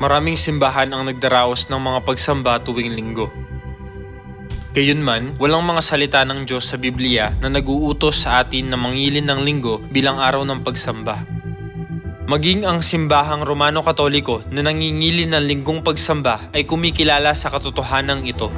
Maraming simbahan ang nagdaraos ng mga pagsamba tuwing linggo. Gayunman, walang mga salita ng Diyos sa Biblia na naguutos sa atin na mangilin ng linggo bilang araw ng pagsamba. Maging ang simbahang Romano Katoliko na nangingilin ng linggong pagsamba ay kumikilala sa katotohanan ito.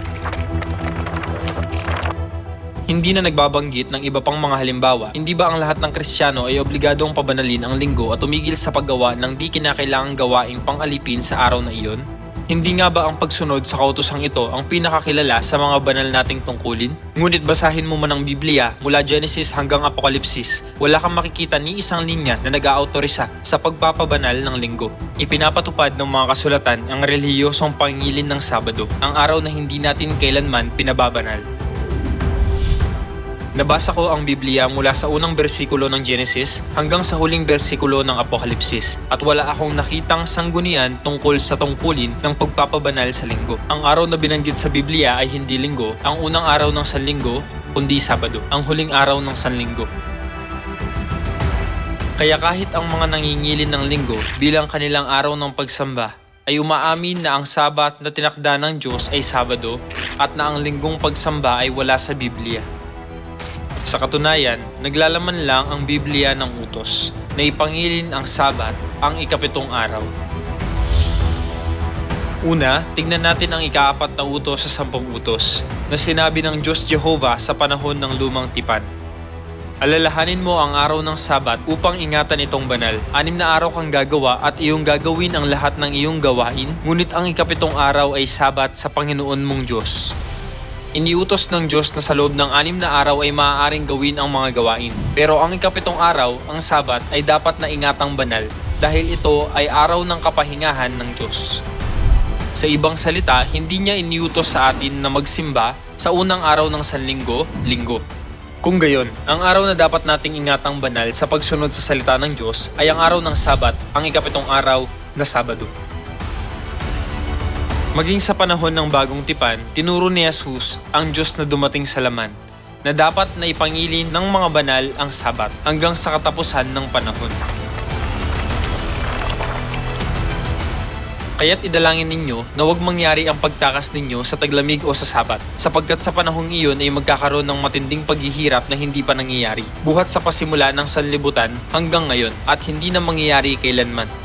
Hindi na nagbabanggit ng iba pang mga halimbawa, hindi ba ang lahat ng Kristiyano ay obligadong pabanalin ang linggo at tumigil sa paggawa ng di kinakailangang gawaing pang-alipin sa araw na iyon? Hindi nga ba ang pagsunod sa kautosang ito ang pinakakilala sa mga banal nating tungkulin? Ngunit basahin mo man ang Biblia mula Genesis hanggang Apokalipsis, wala kang makikita ni isang linya na nag-aautorisa sa pagpapabanal ng linggo. Ipinapatupad ng mga kasulatan ang relihiyosong pangilin ng Sabado, ang araw na hindi natin kailanman pinababanal. Nabasa ko ang Biblia mula sa unang bersikulo ng Genesis hanggang sa huling bersikulo ng Apokalipsis at wala akong nakitang sanggunian tungkol sa tungkulin ng pagpapabanal sa linggo. Ang araw na binanggit sa Biblia ay hindi linggo, ang unang araw ng sanlinggo kundi Sabado, ang huling araw ng sanlinggo. Kaya kahit ang mga nangingilin ng linggo bilang kanilang araw ng pagsamba ay umaamin na ang sabat na tinakda ng Diyos ay Sabado at na ang linggong pagsamba ay wala sa Biblia. Sa katunayan, naglalaman lang ang Biblia ng utos na ipangilin ang Sabat ang ikapitong araw. Una, tingnan natin ang ikaapat na utos sa sampung utos na sinabi ng Diyos Jehovah sa panahon ng lumang tipan. Alalahanin mo ang araw ng Sabat upang ingatan itong banal. Anim na araw kang gagawa at iyong gagawin ang lahat ng iyong gawain, ngunit ang ikapitong araw ay Sabat sa Panginoon mong Diyos. Iniutos ng Diyos na sa loob ng anim na araw ay maaaring gawin ang mga gawain. Pero ang ikapitong araw, ang Sabat, ay dapat na ingatang banal dahil ito ay araw ng kapahingahan ng Diyos. Sa ibang salita, hindi niya iniutos sa atin na magsimba sa unang araw ng Sanlinggo, Linggo. Kung gayon, ang araw na dapat nating ingatang banal sa pagsunod sa salita ng Diyos ay ang araw ng Sabat, ang ikapitong araw na Sabado. Maging sa panahon ng bagong tipan, tinuro ni Jesus ang Diyos na dumating sa laman, na dapat na ipangilin ng mga banal ang sabat hanggang sa katapusan ng panahon. Kaya't idalangin ninyo na huwag mangyari ang pagtakas ninyo sa taglamig o sa sabat, sapagkat sa panahong iyon ay magkakaroon ng matinding paghihirap na hindi pa nangyayari, buhat sa pasimula ng sanlibutan hanggang ngayon at hindi na mangyayari kailanman.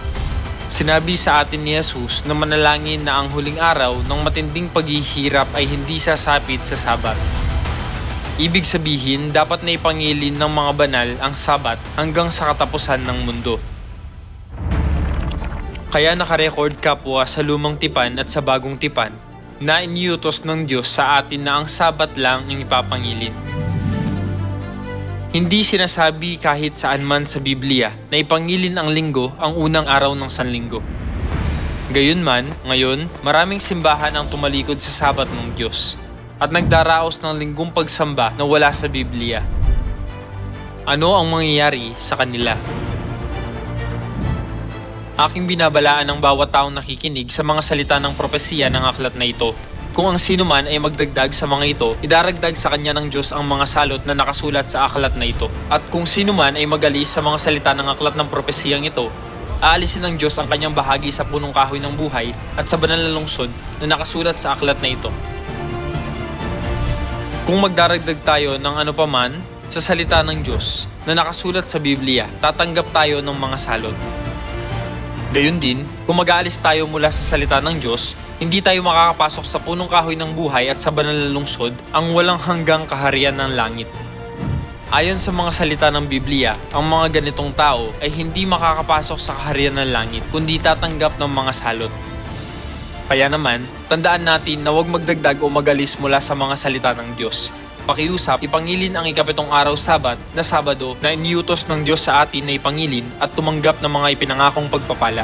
Sinabi sa atin ni Jesus na manalangin na ang huling araw ng matinding paghihirap ay hindi sasapit sa Sabat. Ibig sabihin, dapat na ipangilin ng mga banal ang Sabat hanggang sa katapusan ng mundo. Kaya nakarecord kapwa sa lumang tipan at sa bagong tipan na iniutos ng Diyos sa atin na ang Sabat lang ang ipapangilin. Hindi sinasabi kahit saan man sa Biblia na ipangilin ang linggo ang unang araw ng sanlinggo. Gayunman, ngayon, maraming simbahan ang tumalikod sa sabat ng Diyos at nagdaraos ng linggong pagsamba na wala sa Biblia. Ano ang mangyayari sa kanila? Aking binabalaan ng bawat taong nakikinig sa mga salita ng propesiya ng aklat na ito kung ang sino man ay magdagdag sa mga ito, idaragdag sa kanya ng Diyos ang mga salot na nakasulat sa aklat na ito. At kung sino man ay magalis sa mga salita ng aklat ng propesiyang ito, aalisin ng Diyos ang kanyang bahagi sa punong kahoy ng buhay at sa banal na lungsod na nakasulat sa aklat na ito. Kung magdaragdag tayo ng ano paman sa salita ng Diyos na nakasulat sa Biblia, tatanggap tayo ng mga salot. Gayun din, kung mag-aalis tayo mula sa salita ng Diyos, hindi tayo makakapasok sa punong kahoy ng buhay at sa banal na lungsod ang walang hanggang kaharian ng langit. Ayon sa mga salita ng Biblia, ang mga ganitong tao ay hindi makakapasok sa kaharian ng langit kundi tatanggap ng mga salot. Kaya naman, tandaan natin na huwag magdagdag o magalis mula sa mga salita ng Diyos. Pakiusap, ipangilin ang ikapitong araw sabat na Sabado na iniutos ng Diyos sa atin na ipangilin at tumanggap ng mga ipinangakong pagpapala.